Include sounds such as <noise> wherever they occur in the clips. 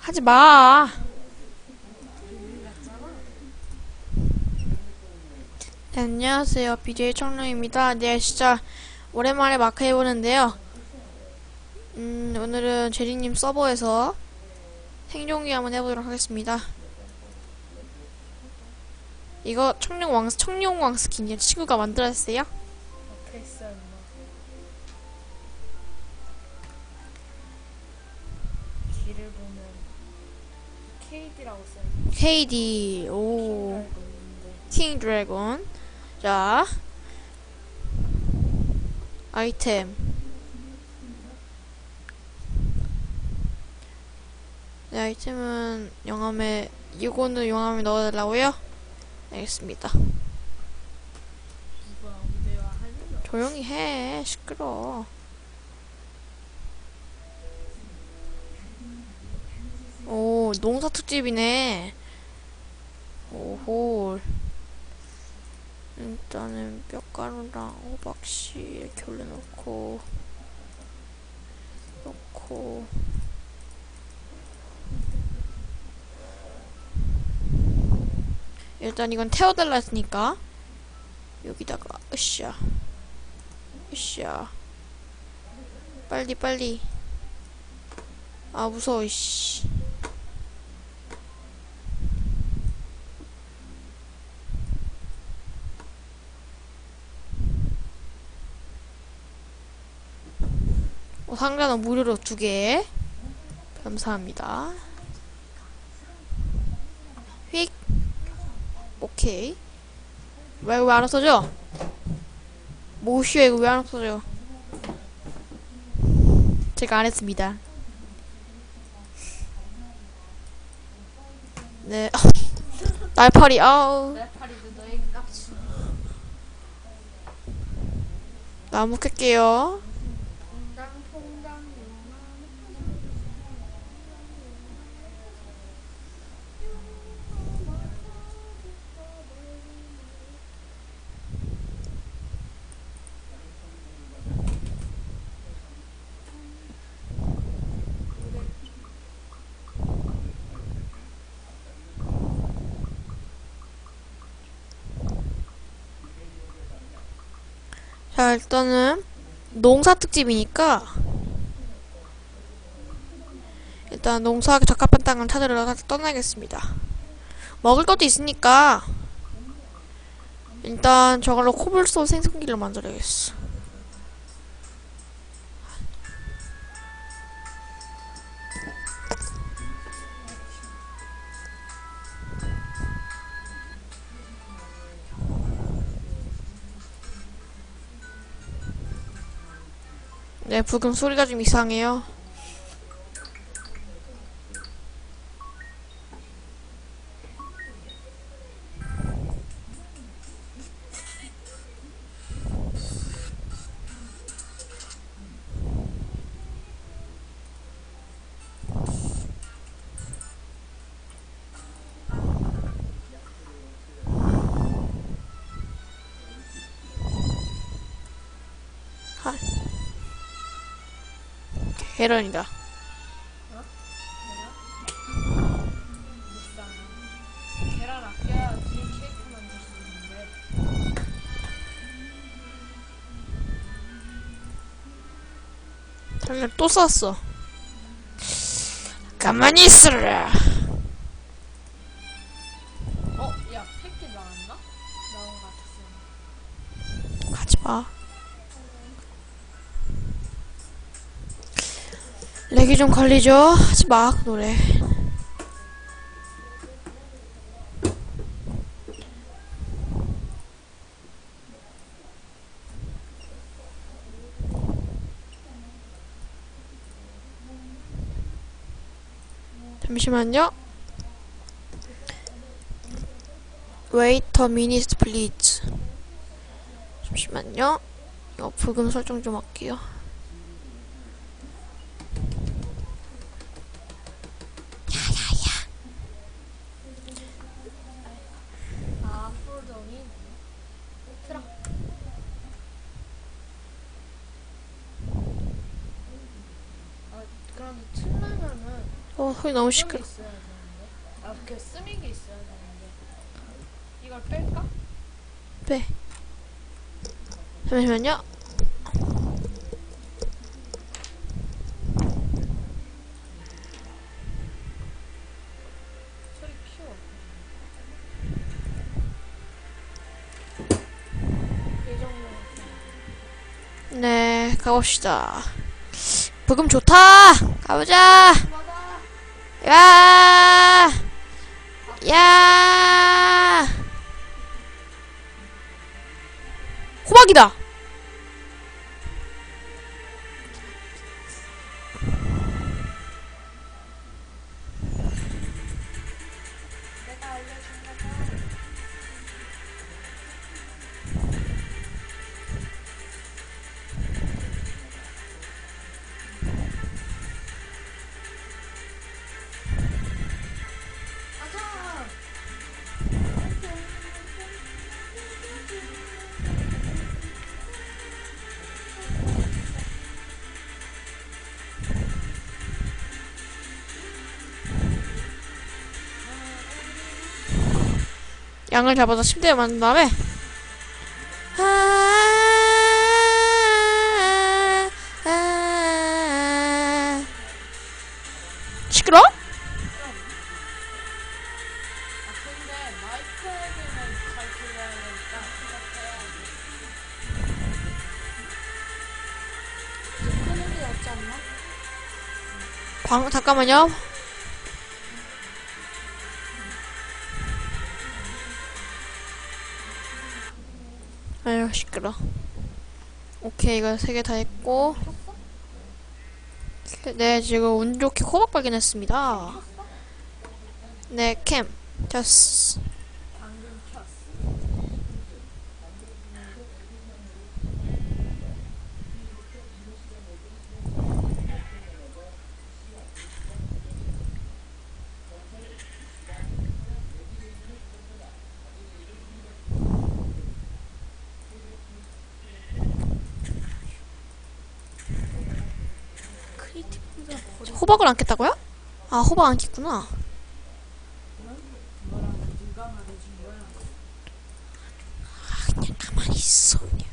하지 마. 네, 안녕하세요. BJ 청룡입니다. 네, 진짜 오랜만에 마크 해보는데요. 음, 오늘은 제리님 서버에서 생존기 한번 해보도록 하겠습니다. 이거 청룡왕, 청룡왕 스킨이요. 친구가 만들었어요. KD라고 써있는 KD, 오. 킹 드래곤. 자. 아이템. 네, 아이템은 영암에, 이거는 영암에 넣어달라고요? 알겠습니다. 조용히 해. 시끄러. 오, 농사 특집이네. 오호. 일단은 뼈가루랑 호박씨 이렇게 올려놓고, 넣고, 일단 이건 태워달라 했으니까, 여기다가, 으쌰. 으쌰. 빨리, 빨리. 아, 무서워, 이씨. 어, 상자는 무료로 두 개. 감사합니다. 휙. 오케이. 왜, 왜안 없어져? 뭐시여, 이거 왜 안 없어져? 제가 안 했습니다. 네. <laughs> 날파리, 아우. 나무 캘게요. 퐁당 퐁당 자, 일단은 농사 특집이니까 일단 농사하기 적합한 땅을 찾으러 가- 떠나겠습니다. 먹을 것도 있으니까 일단 저걸로 코블스톤 생성기를 만들어야겠어. 네, 부금 소리가 좀 이상해요. 계란이다. 비싸네 계란 아껴야지 케이크 만들 수 있는데 달걀 또 쌌어. 가만히 있으라. 어? 야 팩기 나왔나? 나온 거 같았어 가지 마. 렉이 좀 걸리죠? 하지 마, 그 노래. 잠시만요. A minute, please. 잠시만요. 이거 부금 설정 좀 할게요. 아 폴더니 트럭 그런데 틀려면은 어 소리 너무 시끄러. 있어야 되는데. 아, 그 쓰미기 있어야 되는데. 이걸 뺄까? 잠시만요. 이 정도. 네 가봅시다. 부금 좋다. 가보자. 야! 야! 호박이다. 양을 잡아서 침대에 만든 다음에 아, 아, 시끄러? 아 근데 마이 시끄러. 오케이 이거 세 개 다 했고. 네 지금 운 좋게 호박 발견했습니다. 네 캠. 됐어. 방금 켰어. 크리티브가 버리 호박을 안 깼다고요? 아 호박 안 깼구나. 거야? 그냥 가만히 있어. 그냥.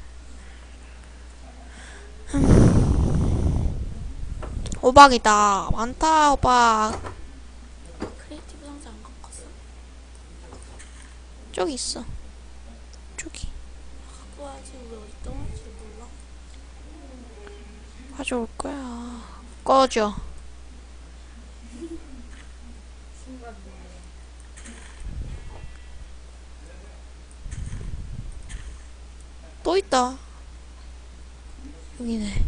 음. 호박이다. 많다 호박. 크리에이티브 상자 안 갖고 왔어? 저기 있어. 저기. 갖고 와야지 우리 어디 떠날지 몰라 가져올 거야. 꺼져. 순간 또 있다. 여기네.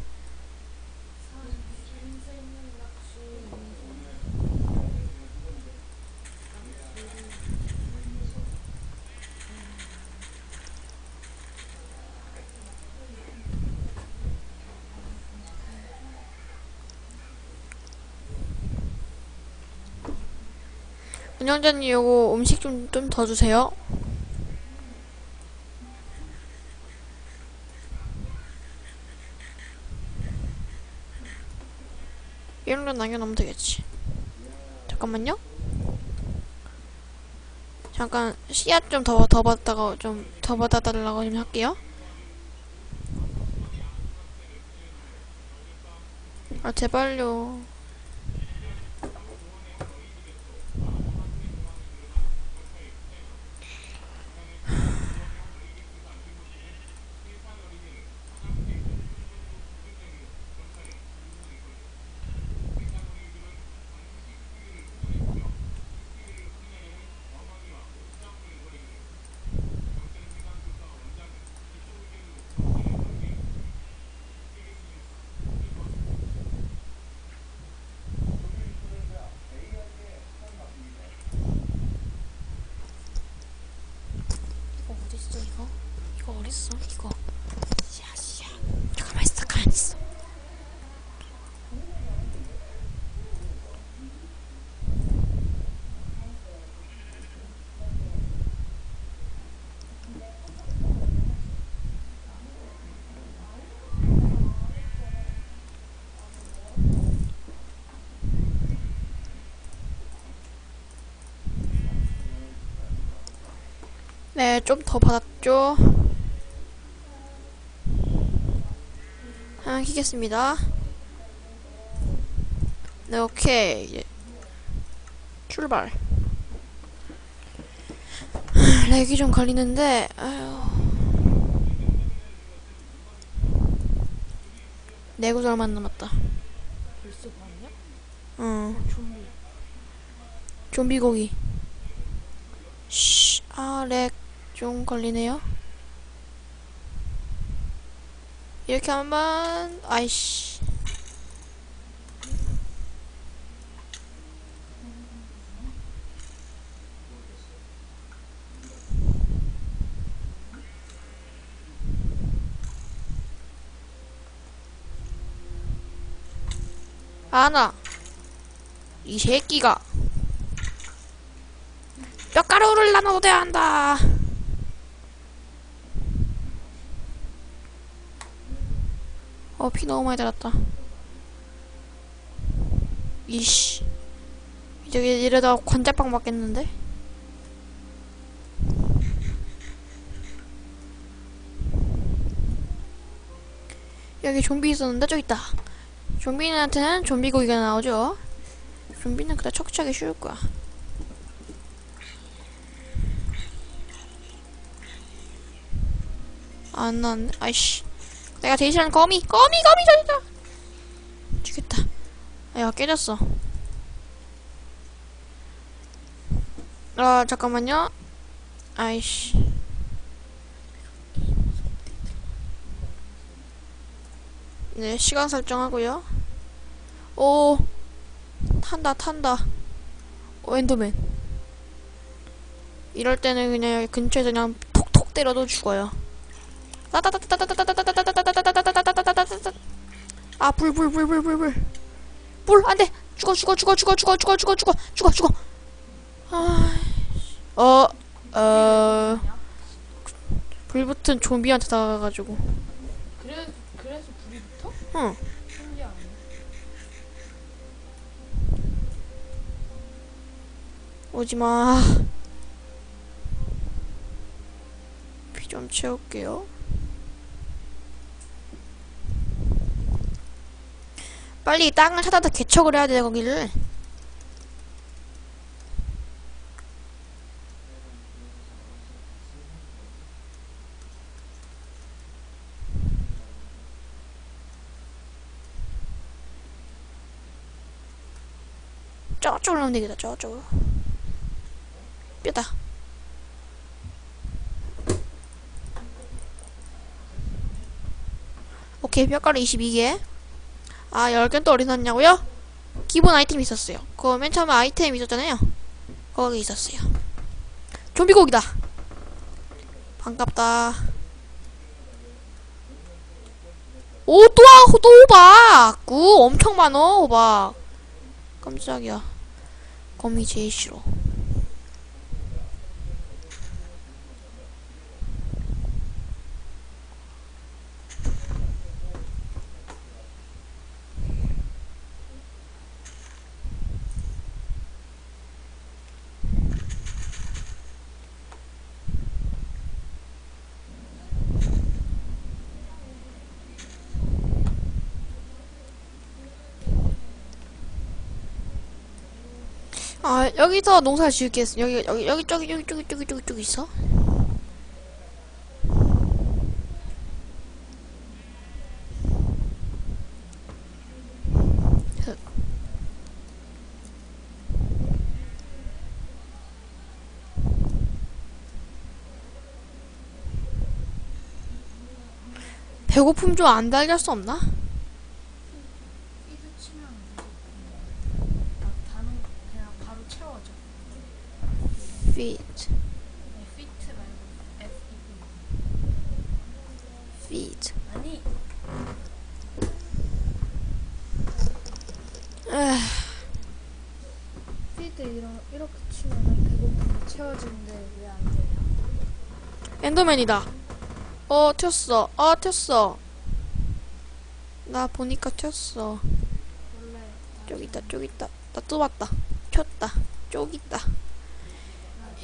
운영자님 요거 음식 좀 좀 더 주세요. 남겨놓으면 되겠지. 잠깐만요. 잠깐 씨앗 좀 더 더 받다가 좀 더 받아달라고 좀 할게요. 아 제발요. 어딨어 이거? 이거 어딨어 이거? 씨앗 씨앗. 가만 있어 가만 있어. 네, 좀 더 받았죠. 하나 키겠습니다. 네, 오케이. 출발. 렉이 좀 걸리는데, 아유. 네 구절만 남았다. 벌써 봤냐? 응. 좀비. 좀비 고기. 씨, 아, 렉 좀 걸리네요. 이렇게 하면, 아이씨. 아나, 이 새끼가. 뼈가루를 나눠야 한다. 어, 피 너무 많이 달았다. 이씨. 저기 이러다 관자빵 맞겠는데? 여기 좀비 있었는데 저기 있다. 좀비한테는 좀비 고기가 나오죠. 좀비는 그다 척척하기 쉬울 거야. 안 나왔네. 아이씨. 내가 제일 싫어하는 거미. 거미, 거미, 저기다. 죽겠다. 야, 깨졌어. 아, 잠깐만요. 아이씨. 네, 시간 설정하고요. 오, 탄다, 탄다. 오, 엔더맨. 이럴 때는 그냥 여기 근처에서 그냥 톡톡 때려도 죽어요. 아, 불, 불, 불, 불, 불, 불. 불, 안 돼! 죽어, 죽어, 죽어, 죽어, 죽어, 죽어, 죽어, 죽어, 죽어, 죽어. 아, 어, 어, 불 붙은 좀비한테 다가가가지고. 그래 그래서 불이 붙어? 응. 신기하네. 오지 마. 피 좀 채울게요. 빨리 땅을 찾아다 개척을 해야 돼, 거기를. 저쪽으로 하면 되겠다, 저쪽으로. 뼈다. 오케이, 뼈가루 22개. 아, 10개는 또 어디 놨냐고요? 기본 아이템이 있었어요. 그거 맨 처음에 아이템 있었잖아요. 거기 있었어요. 좀비 고기다. 반갑다. 오, 또, 와- 또 호박! 구, 엄청 많어, 호박. 깜짝이야. 거미 제일 싫어. 아 여기서 농사 지을겠어 여기 여기 여기 저기 여기 저기 저기 저기 저기 있어 흑. 배고픔 좀 안 달걀 수 없나? 피드 치면 막 다는 거 그냥 바로 채워져. Feet feet 아니. <sighs> 피드 이런 이렇게 치면은 배고픔이 채워지는데 왜 안 되냐? 엔더맨이다. 어, 튀었어. 어, 튀었어. 나 보니까 튀었어. 저기 있다, 저기 있다. 나또 봤다. 튀었다. 저기 있다.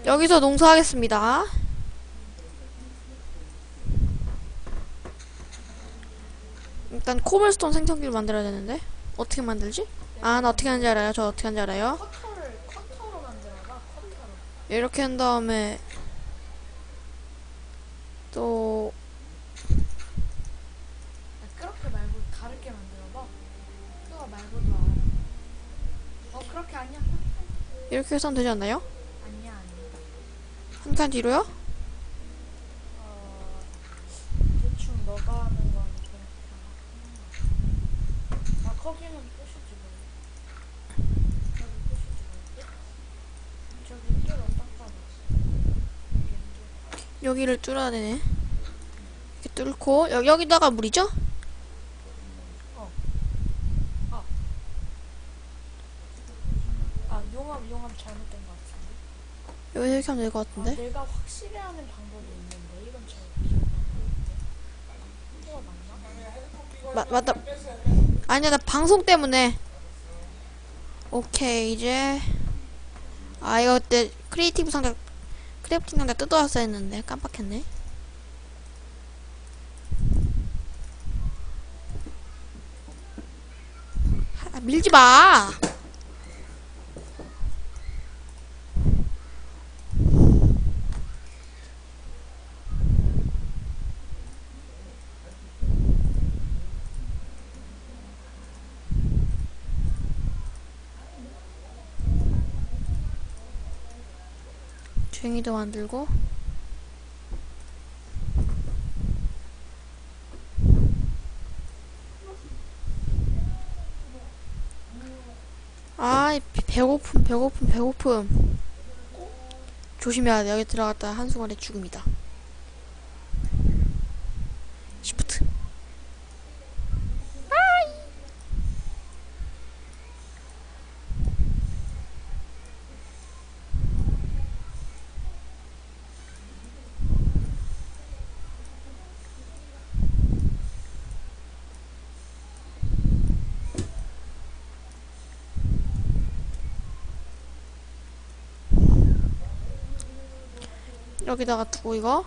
여기서 농사하겠습니다. 일단 코블스톤 생성기를 만들어야 되는데 어떻게 만들지? 아 나 어떻게 하는지 알아요. 저 어떻게 하는지 알아요. 커터를 커터로 만들어봐. 이렇게 한 다음에 또 그렇게 말고 다르게 만들어봐. 그거 말고도 알아. 어 그렇게 아니야. 이렇게 해서 되지 않나요? 칸 뒤로요? 어 대충 너가 하는 건 그렇게. 아 거기는 부시지 뭐. 저기 부시지 말고. 저기 뚫어 딱 봐봐. 여기를 뚫어야 되네 이렇게 뚫고 여, 여기다가 물이죠? 아 용암 용암 잘못된 것 같은데. 여기 이렇게 하면 될것 아, 같은데 내가 확실히 하는 방법이 있는데 이건 잘 기억 안 나는데. 이거 맞나? 마, 맞다 아니야 나 방송 때문에 오케이 이제 아 이거 그때 크리에이티브 상자 크래프팅 상자 뜯어왔어야 했는데 깜빡했네 아, 밀지 마 쟁이도 만들고. 아 배고픔 배고픔 배고픔. 조심해야 돼. 여기 들어갔다 한순간에 죽음이다 시프트 여기다가 두고 이거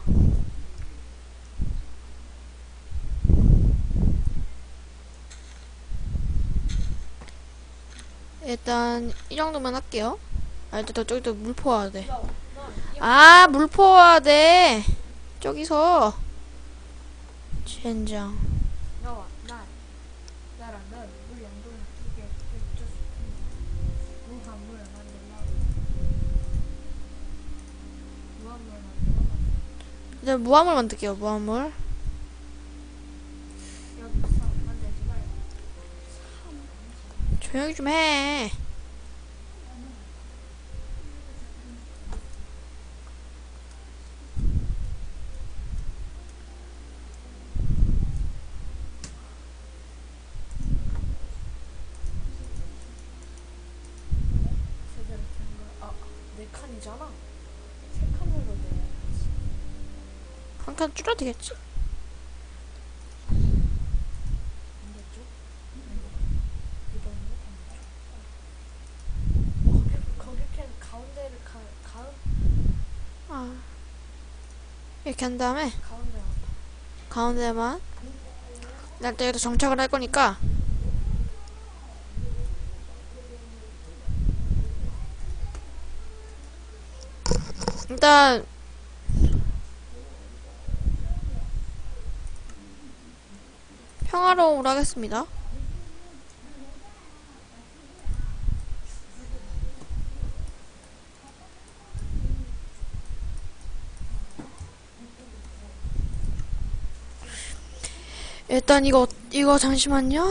일단 이 정도만 할게요 아 일단 저기도 물 퍼와야 돼 너, 너, 이 아, 물 퍼와야 돼. 저기서. 젠장. 너와 나 나랑 넌물 양동이 두개 무한물 만들라 무한물 일단 무한물 만들게요, 말고 조용히 좀 해. 제대로 된거 아네 칸이잖아 세 칸으로 내야지 한칸 가운 아. 이렇게 한 다음에, 가운데만. 여기다 정착을 할 거니까. 일단, 평화로움으로 하겠습니다. 일단 이거 이거 잠시만요.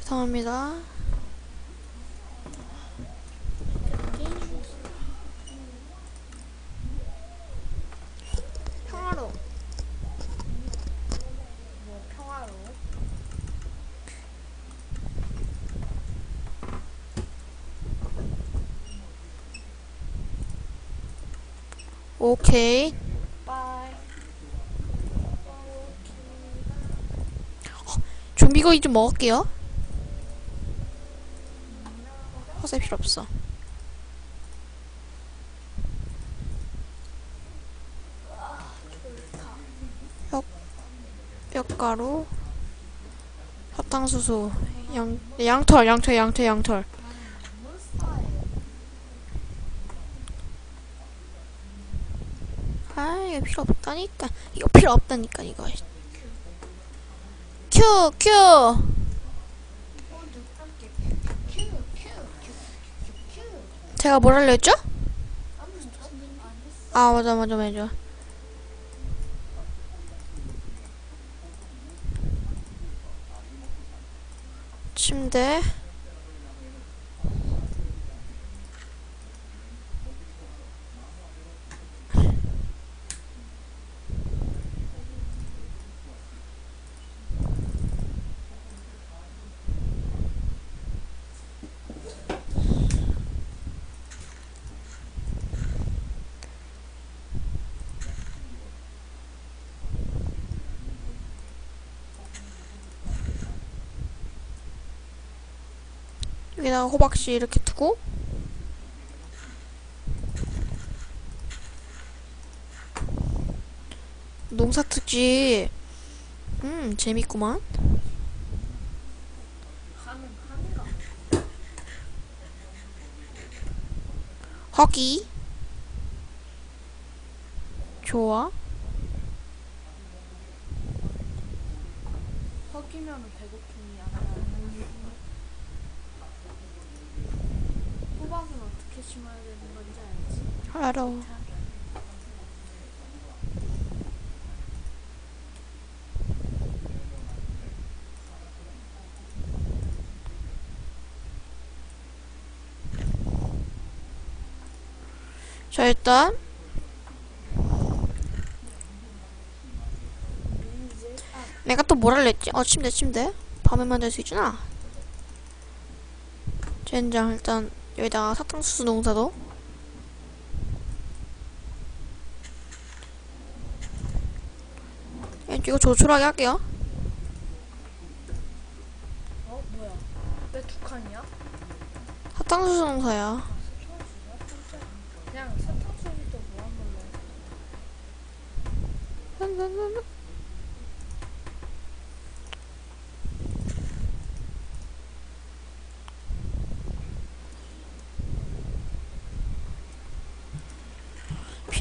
죄송합니다. 평화로. 뭐 평화로 오케이. 빠이 좀비고기 좀 먹을게요. 허세 필요 없어. 역. 뼈가루 사탕수수 양 양털 양털 양털 양털. 아 이거 필요 없다니까 이거 필요 없다니까 이거 큐, 큐. 제가 뭘 하려 했죠? 아, 맞아, 맞아, 맞아. 침대. 여기다가 호박씨 이렇게 두고 농사 특집 음 재밌구만. 허기 좋아 허기면은 배고픔이 안 나요. 호박은 어떻게 심어야 되는 건지 알지? 알아 자 일단 내가 또뭘 할래 했지? 어 침대 침대 밤에 만들 수 있잖아 젠장 일단 여기다가 사탕수수 농사도. 예, 이거 조촐하게 할게요. 어 뭐야? 왜 두 칸이야? 사탕수수 농사야. 그냥 사탕수수도 뭐한 걸로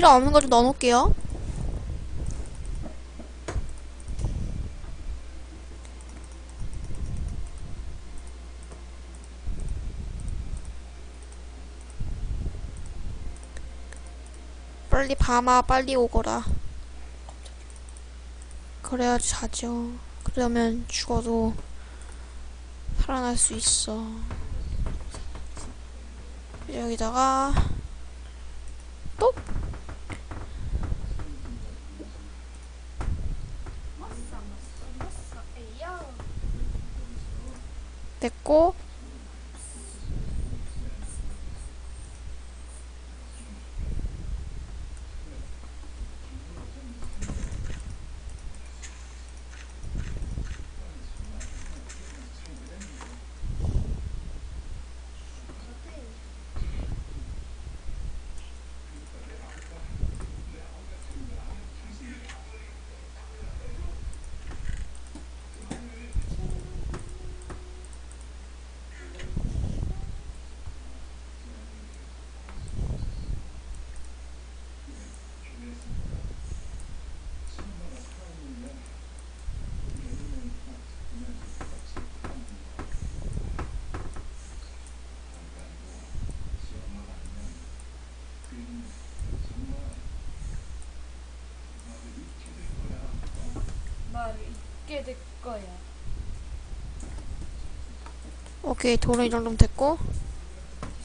필요 없는 거 좀 넣어놓을게요. 빨리 밤아 빨리 오거라. 그래야지 자죠. 그러면 죽어도 살아날 수 있어. 여기다가 마싸 마싸 마싸 에이야. 됐고 말 잊게 될 거야. 오케이 도로 이 정도면 됐고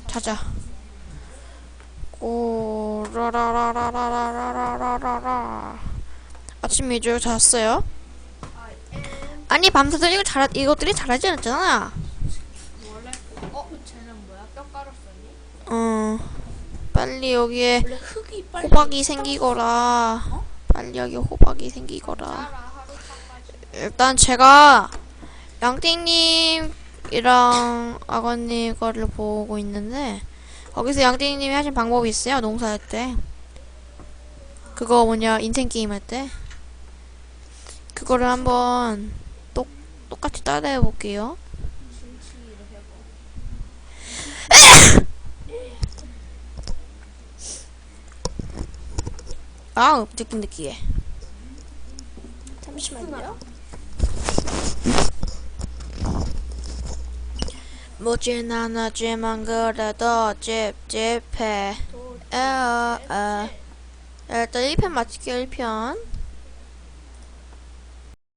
자자 오라라라라라라라라라 아침 일찍 잤어요? 아니 밤새도 이거 잘 이것들이 잘하지 않았잖아 원래 어 쟤는 뭐야? 뼈가루 써니? 어 빨리 여기에 빨리 호박이 생기거라 빨리 여기 호박이 생기거라. 일단 제가 양띵님이랑 아버님 거를 보고 있는데 거기서 양띵님이 하신 방법이 있어요 농사할 때 그거 뭐냐 인생 게임 할 때 그거를 한번 똑 똑같이 따라해 볼게요. 진치를 해봐. 아, 느낌 느끼해. 잠시만요. 뭐진 않았지만 그래도 찝찝해. 도 에어, 에. 일단 1편 마칠게요, 1편.